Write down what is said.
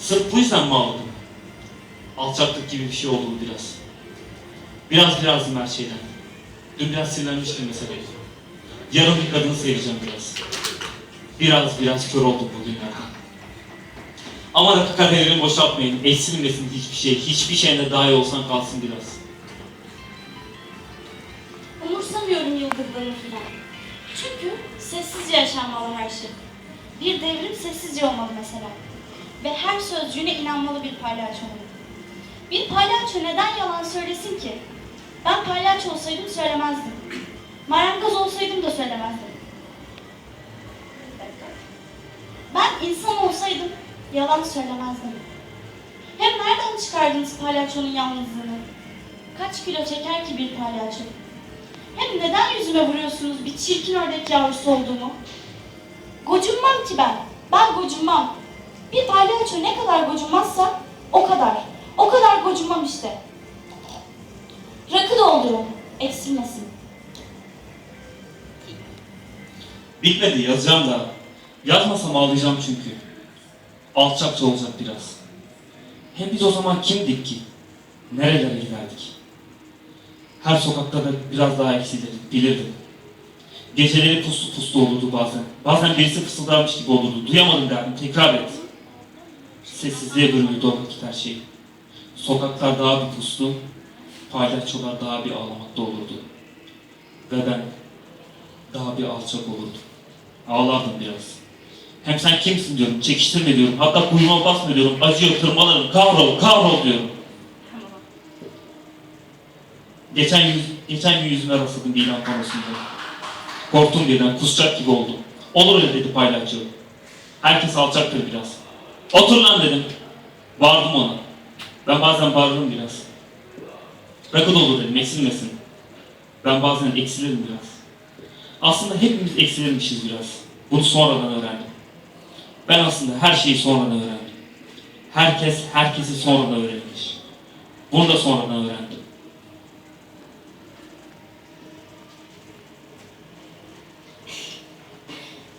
Sırf bu yüzden mi ağladın? Alçaklık gibi bir şey oldu bu biraz. Biraz birazdım her şeyden. Dün biraz sinirlenmiştim mesela. Yarın bir kadını seveceğim biraz. Biraz biraz kör oldum bugünlerden. Ama da kaderimi boşaltmayın. Eksilmesin hiçbir şey. Hiçbir şeyine daha iyi olsan kalsın biraz. Umursamıyorum yıldızları filan. Çünkü sessizce yaşanmalı her şey. Bir devrim sessizce olmalı mesela. Ve her sözcüğüne inanmalı bir palyaço olmalı. Bir palyaço neden yalan söylesin ki? Ben palyaço olsaydım söylemezdim. Marangoz olsaydım da söylemezdim. Ben insan olsaydım yalan söylemezdim. Hem nereden çıkardınız palyaçonun yalnızlığını? Kaç kilo çeker ki bir palyaço? Hem neden yüzüme vuruyorsunuz bir çirkin ördek yavrusu olduğumu? Gocunmam ki ben. Ben gocunmam. Palyaço ne kadar gocunmazsa o kadar. O kadar gocunmam işte. Rakı doldurun. Eksilmesin. Bitmedi yazacağım da. Yazmasam ağlayacağım çünkü. Alçakça olacak biraz. Hem biz o zaman kimdik ki? Nerelere giderdik? Her sokakta da biraz daha eksilirdik, bilirdim. Geceleri puslu puslu olurdu bazen. Bazen birisi fısıldarmış gibi olurdu. Duyamadım derdim, tekrar et. Sessizliğe o vakit her şey. Sokaklar daha bir puslu, palyaçolar daha bir ağlamakta olurdu. Ve ben daha bir alçak olurdum. Ağlardım biraz. Hem sen kimsin diyorum, çekiştirme diyorum. Hatta kuyruğuma basma diyorum. Acıyor, tırmalarım, kavrol, kavrol diyorum. Geçen, yüz, geçen gün yüzüme rastladım bir ilan panosunda. Korktum birden, kusacak gibi oldum. Olur öyle dedi paylaşçı. Herkes alçaktır biraz. Otur lan dedim. Bağırdım ona. Ben bazen bağırırım biraz. Rakı dolu dedim, eksilmesin. Ben bazen eksilirim biraz. Aslında hepimiz eksilirmişiz biraz. Bunu sonradan öğrendim. Ben aslında her şeyi sonradan öğrendim. Herkes herkesi sonradan öğrenmiş. Bunu da sonradan öğrendim.